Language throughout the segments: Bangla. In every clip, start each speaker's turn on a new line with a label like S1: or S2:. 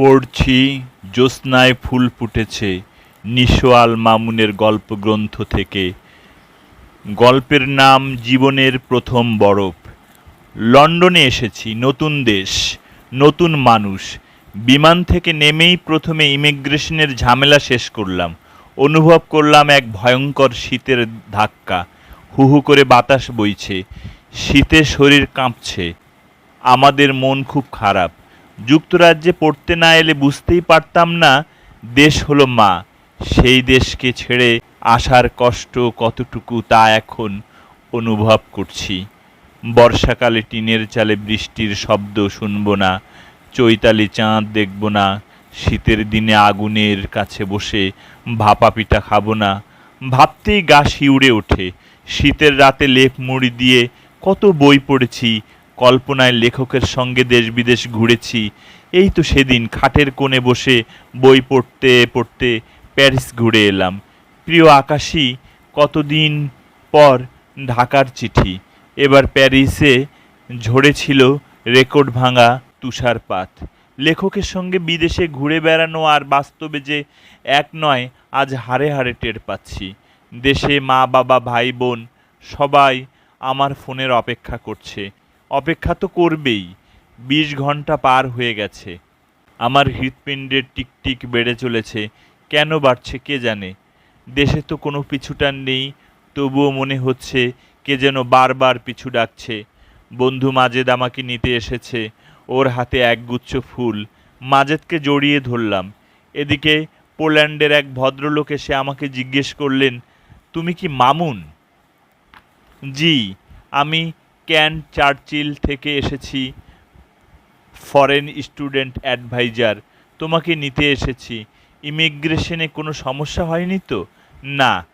S1: পড়ছি, জ্যোৎস্নায় ফুল ফুটেছে, নিশোয়াল মামুনের গল্প গ্রন্থ থেকে। গল্পের নাম জীবনের প্রথম বরফ। লন্ডনে এসেছি, নতুন দেশ, নতুন মানুষ। বিমান থেকে নেমেই প্রথমে ইমিগ্রেশনের ঝামেলা শেষ করলাম। অনুভব করলাম এক ভয়ঙ্কর শীতের ধাক্কা। হু হু করে বাতাস বইছে, শীতে শরীর কাঁপছে। আমাদের মন খুব খারাপ। যুক্তরাজ্যে পড়তে না এলে বুঝতেই পারতাম না, দেশ হলো মা। সেই দেশকে ছেড়ে আসার কষ্ট কতটুকু তা এখন অনুভব করছি। বর্ষাকালে টিনের চালে বৃষ্টির শব্দ শুনব না, চৈতালি চাঁদ দেখব না, শীতের দিনে আগুনের কাছে বসে ভাপা পিঠা খাব না। ভাবতেই গা শিউড়ে ওঠে, শীতের রাতে লেপ মুড়ি দিয়ে কত বই পড়েছি কল্পনায় লেখকের সঙ্গে দেশ বিদেশ ঘুরেছি। এই তো সেদিন খাটের কোণে বসে বই পড়তে পড়তে প্যারিস ঘুরে এলাম। প্রিয় আকাশী, কতদিন পর ঢাকার চিঠি। এবার প্যারিসে ঝরেছিল রেকর্ড ভাঙা তুষারপাত। লেখকের সঙ্গে বিদেশে ঘুরে বেড়ানো আর বাস্তবে যে এক নয়, আজ হাড়ে হাড়ে টের পাচ্ছি। দেশে মা, বাবা, ভাই, বোন সবাই আমার ফোনের অপেক্ষা করছে। অপেক্ষা তো করবেই। বিশ ঘণ্টা পার হয়ে গেছে। আমার হৃৎপিণ্ডের টিকটিক বেড়ে চলেছে। কেন বাড়ছে কে জানে? দেশে তো কোনো পিছুটান নেই। তবুও মনে হচ্ছে কে যেন বারবার পিছু ডাকছে। বন্ধু মাজেদ আমাকে নিতে এসেছে। ওর হাতে একগুচ্ছ ফুল। মাজেদকে জড়িয়ে ধরলাম। এদিকে পোল্যান্ডের এক ভদ্রলোক এসে আমাকে জিজ্ঞেস করলেন, তুমি কি মামুন? জি, আমি ক্যান চার্চিল থেকে এসেছি, ফরেন স্টুডেন্ট অ্যাডভাইজার। তোমাকে নিতে এসেছি। ইমিগ্রেশনে কোনো সমস্যা হয়নি তো? না।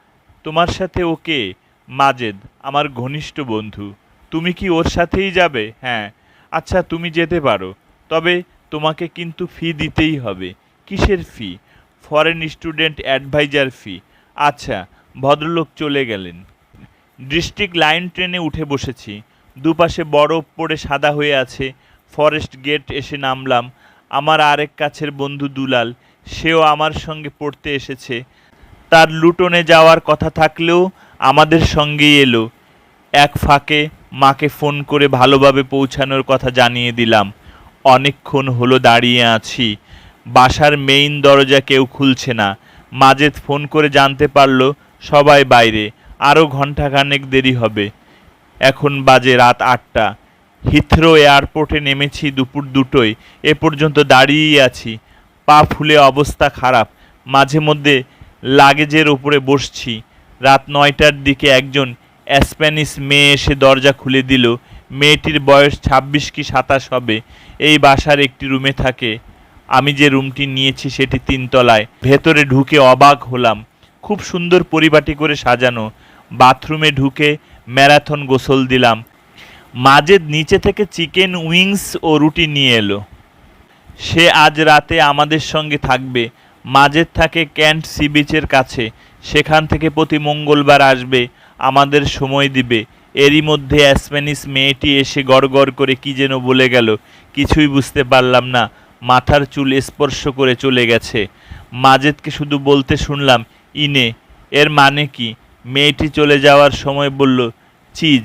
S1: তোমার সাথে ওকে মাজেদ, আমার ঘনিষ্ঠ বন্ধু। তুমি কি ওর সাথেই যাবে? হ্যাঁ। আচ্ছা তুমি যেতে পারো। তবে তোমাকে কিন্তু ফি দিতেই হবে। কিসের fee? Foreign student adviser fee. আচ্ছা ভদ্রলোক চলে গেলেন। ডিস্ট্রিক্ট লাইন ট্রেনে উঠে বসেছি। দুপাশে বরফ পড়ে সাদা হয়ে আছে। ফরেস্ট গেট এসে নামলাম। আমার আরেক কাছের বন্ধু দুলাল, সেও আমার সঙ্গে পড়তে এসেছে। তার লুটনে যাওয়ার কথা থাকলেও আমাদের সঙ্গেই এলো। এক ফাঁকে মাকে ফোন করে ভালোভাবে পৌঁছানোর কথা জানিয়ে দিলাম। অনেকক্ষণ হলো দাঁড়িয়ে আছি। বাসার মেইন দরজা কেউ খুলছে না। মাজেদ ফোন করে জানতে পারল সবাই বাইরে। আরও ঘন্টাখানেক দেরি হবে। এখন বাজে রাত আটটা। হিথ্রো এয়ারপোর্টে নেমেছি দুপুর দুটোয়। এ পর্যন্ত দাঁড়িয়েই আছি। পা ফুলে অবস্থা খারাপ। মাঝে মধ্যে লাগেজের ওপরে বসছি। রাত নয়টার দিকে একজন স্প্যানিশ মেয়ে এসে দরজা খুলে দিল। মেয়েটির বয়স ছাব্বিশ কি সাতাশ হবে। এই বাসার একটি রুমে থাকে। আমি যে রুমটি নিয়েছি সেটি তিনতলায়। ভেতরে ঢুকে অবাক হলাম। খুব সুন্দর পরিপাটি করে সাজানো। বাথরুমে ঢুকে ম্যারাথন গোসল দিলাম। মাজেদ নিচে থেকে চিকেন উইংস ও রুটি নিয়ে এলো। সে আজ রাতে আমাদের সঙ্গে থাকবে। মাজেদ থাকে ক্যান্ট সি বিচের কাছে। সেখান থেকে প্রতি মঙ্গলবার আসবে। আমাদের সময় দিবে। এরই মধ্যে স্প্যানিশ মেয়েটি এসে গড়গড় করে কি যেন বলে গেল। কিছুই বুঝতে পারলাম না। মাথার চুল স্পর্শ করে চলে গেছে। মাজেদকে শুধু বলতে শুনলাম, ইনে, এর মানে কি? মেয়েটি চলে যাওয়ার সময় বলল, চিজ,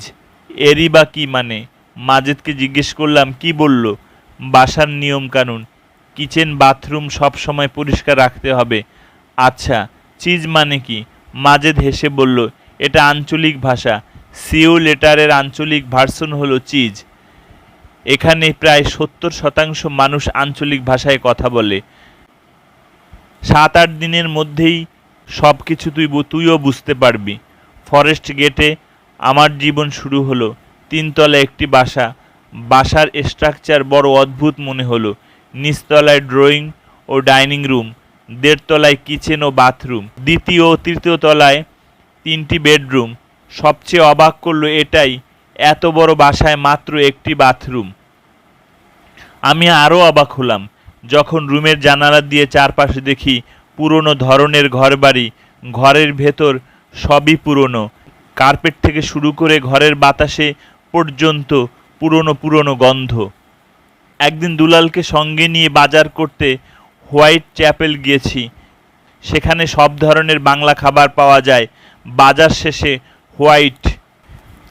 S1: এরই বা কি মানে? মাজেদকে জিজ্ঞেস করলাম, কি বলল? বাসার নিয়ম কানুন কিচেন, বাথরুম সব সময় পরিষ্কার রাখতে হবে। আচ্ছা চিজ মানে কি? মাজেদ হেসে বলল, এটা আঞ্চলিক ভাষা। সিউ লেটারের আঞ্চলিক ভার্সন হলো চিজ। এখানে প্রায় সত্তর শতাংশ মানুষ আঞ্চলিক ভাষায় কথা বলে। সাত আট দিনের মধ্যেই সব কিছু তুই তুইও বুঝতে পারবি। ফরেস্ট গেটে আমার জীবন শুরু হলো। তিনতলা একটি বাসা। বাসার স্ট্রাকচার বড় অদ্ভুত মনে হলো। নিচতলায় ড্রয়িং ও ডাইনিং রুম, দেড়তলায় কিচেন ও বাথরুম, দ্বিতীয় ও তৃতীয় তলায় তিনটি বেডরুম। সবচেয়ে অবাক করল এটাই, এত বড় বাসায় মাত্র একটি বাথরুম। আমি আরও অবাক হলাম, যখন রুমের জানালা দিয়ে চারপাশে দেখি পুরনো ধরনের ঘরবাড়ি, ঘরের ভেতর সবই পুরনো। কার্পেট থেকে শুরু করে ঘরের বাতাসে পর্যন্ত পুরনো পুরনো গন্ধ। একদিন দুলালকে সঙ্গে নিয়ে বাজার করতে হোয়াইট চ্যাপেল গিয়েছি। সেখানে সব ধরনের বাংলা খাবার পাওয়া যায়। বাজার শেষে হোয়াইট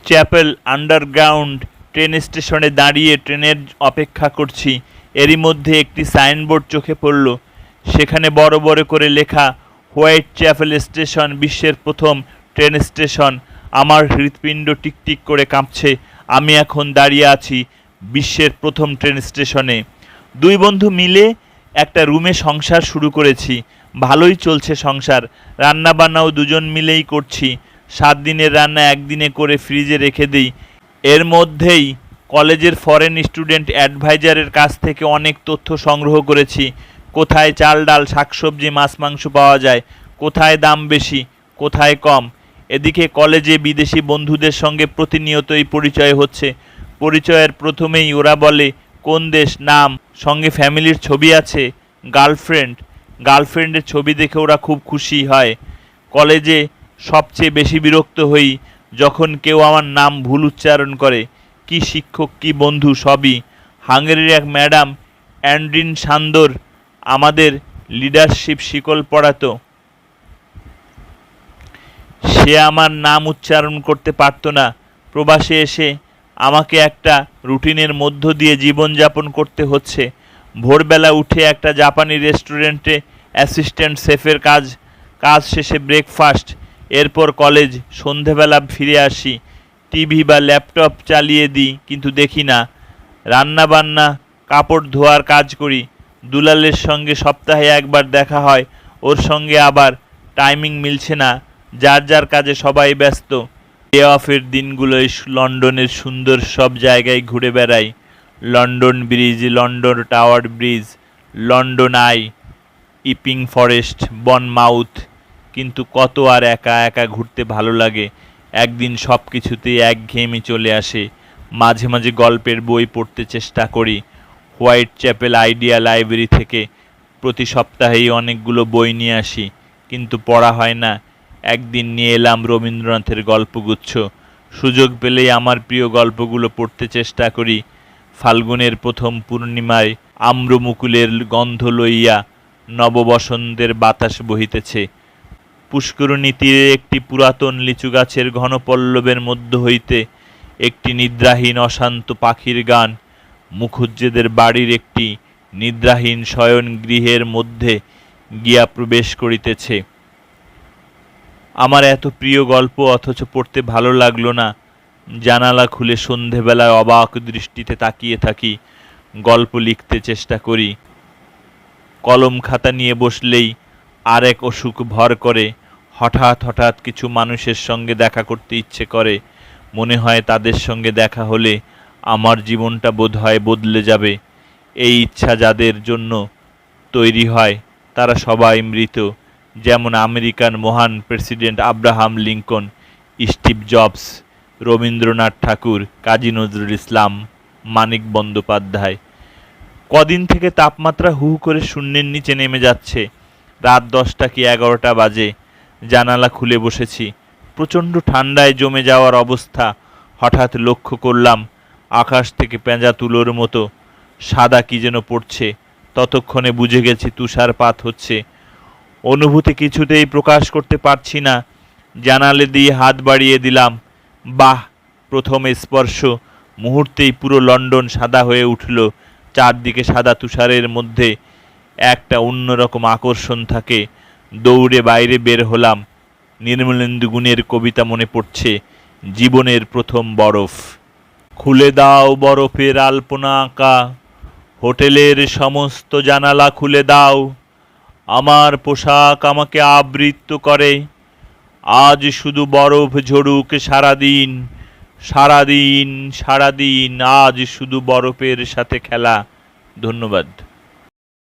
S1: চ্যাপেল আন্ডারগ্রাউন্ড ট্রেন স্টেশনে দাঁড়িয়ে ট্রেনের অপেক্ষা করছি। এরই মধ্যে একটি সাইনবোর্ড চোখে পড়ল সেখানে বড় বড় করে লেখা হোয়াইট চ্যাপেল স্টেশন, বিশ্বের প্রথম ট্রেন স্টেশন। আমার হৃৎপিণ্ড টিকটিক করে কাঁপছে। আমি এখন দাঁড়িয়ে আছি বিশ্বের প্রথম ট্রেন স্টেশনে। দুই বন্ধু মিলে একটা রুমে সংসার শুরু করেছি। ভালোই চলছে সংসার। রান্না বান্নাও দুজন মিলেই করছি। সাত দিনের রান্না একদিনে করে ফ্রিজে রেখে দিই। এর মধ্যেই কলেজের ফরেন স্টুডেন্ট অ্যাডভাইজারের কাছ থেকে অনেক তথ্য সংগ্রহ করেছি। কোথায় চাল, ডাল, শাকসবজি, মাছ, মাংস পাওয়া যায়, কোথায় দাম বেশি, কোথায় কম। এদিকে কলেজে বিদেশি বন্ধুদের সঙ্গে প্রতিনিয়তই পরিচয় হচ্ছে। পরিচয়ের প্রথমেই ওরা বলে, কোন দেশ? নাম। সঙ্গে ফ্যামিলির ছবি আছে, গার্লফ্রেন্ড। গার্লফ্রেন্ডের ছবি দেখে ওরা খুব খুশি হয়। কলেজে সবচেয়ে বেশি বিরক্ত হই যখন কেউ আমার নাম ভুল উচ্চারণ করে। কি শিক্ষক, কি বন্ধু, সবই। হাঙ্গেরির এক ম্যাডাম, অ্যান্ড্রিন সান্দর আমাদের লিডারশিপ শিকল পড়াতো। সে আমার নাম উচ্চারণ করতে পারতো না। প্রবাসে এসে আমাকে একটা রুটিনের মধ্য দিয়ে জীবনযাপন করতে হচ্ছে। ভোরবেলা উঠে একটা জাপানি রেস্টুরেন্টে অ্যাসিস্ট্যান্ট শেফের কাজ কাজ শেষে ব্রেকফাস্ট এরপর কলেজ সন্ধেবেলা ফিরে আসি। টিভি বা ল্যাপটপ চালিয়ে দিই, কিন্তু দেখি না। রান্না বান্না কাপড় ধোয়ার কাজ করি। দুলালের সঙ্গে সপ্তাহে একবার দেখা হয়, ওর সঙ্গে আবার টাইমিং মিলছে না, যার যার কাজে সবাই ব্যস্ত। ডে অফের দিনগুলোয় লন্ডনের সুন্দর সব জায়গায় ঘুরে বেড়াই। London Bridge, London Tower Bridge, London Eye, Epping Forest, Bournemouth. কিন্তু কত আর একা একা ঘুরতে ভালো লাগে। একদিন সব কিছুতেই একঘেয়েমি চলে আসে। মাঝে মাঝে গল্পের বই পড়তে চেষ্টা করি। হোয়াইট চ্যাপেল আইডিয়া লাইব্রেরি থেকে প্রতি সপ্তাহেই অনেকগুলো বই নিয়ে আসি, কিন্তু পড়া হয় না। একদিন নিয়ে এলাম রবীন্দ্রনাথের গল্পগুচ্ছ। সুযোগ পেলেই আমার প্রিয় গল্পগুলো পড়তে চেষ্টা করি। ফাল্গুনের প্রথম পূর্ণিমায় আম্রমুকুলের গন্ধ লইয়া নববসন্তের বাতাস বহিতেছে। পুষ্করণী তীরে একটি পুরাতন লিচু গাছের ঘনপল্লবের মধ্য হইতে একটি নিদ্রাহীন অশান্ত পাখির গান মুখুজ্জেদের বাড়ির একটি নিদ্রাহীন শয়ন গৃহের মধ্যে গিয়া প্রবেশ করিতেছে। আমার এত প্রিয় গল্প অথচ পড়তে ভালো লাগল না। জানালা খুলে সন্ধেবেলায় অবাক দৃষ্টিতে তাকিয়ে থাকি, গল্প লিখতে চেষ্টা করি। কলম খাতা নিয়ে বসলেই আরেক অসুখ ভর করে, হঠাৎ হঠাৎ কিছু মানুষের সঙ্গে দেখা করতে ইচ্ছে করে। মনে হয় তাদের সঙ্গে দেখা হলে আমার জীবনটা বোধ হয় বদলে যাবে। এই ইচ্ছা যাদের জন্য তৈরি হয়, তারা সবাই মৃত। যেমন আমেরিকান মহান president Abraham Lincoln, Steve Jobs, Rabindranath Tagore, Kazi Nazrul Islam, Manik Bandyopadhyay. কদিন থেকে তাপমাত্রা হু করে শূন্যের নিচে নেমে যাচ্ছে। রাত দশটা কি এগারোটা বাজে? জানালা খুলে বসেছি। প্রচণ্ড ঠান্ডায় জমে যাওয়ার অবস্থা। হঠাৎ লক্ষ্য করলাম আকাশ থেকে পেঁজা তুলোর মতো, সাদা কি যেন পড়ছে, ততক্ষণে বুঝে গেছি তুষারপাত হচ্ছে। অনুভূতি কিছুতেই প্রকাশ করতে পারছি না, জানালে দিয়ে হাত বাড়িয়ে দিলাম, বাহ, প্রথম স্পর্শ, মুহূর্তেই পুরো লন্ডন সাদা হয়ে উঠল, চারদিকে সাদা তুষারের মধ্যে একটা অন্যরকম আকর্ষণ থাকে, দৌড়ে বাইরে বের হলাম, নির্মলেন্দু গুণের কবিতা মনে পড়ছে, জীবনের প্রথম বরফ। খুলে দাও বরফের আলপনা আঁকা। হোটেলের সমস্ত জানালা খুলে দাও। আমার পোশাক আমাকে আবৃত্ত করে। আজ শুধু বরফ ঝরুক সারাদিন সারাদিন সারাদিন, আজ শুধু বরফের সাথে খেলা। ধন্যবাদ।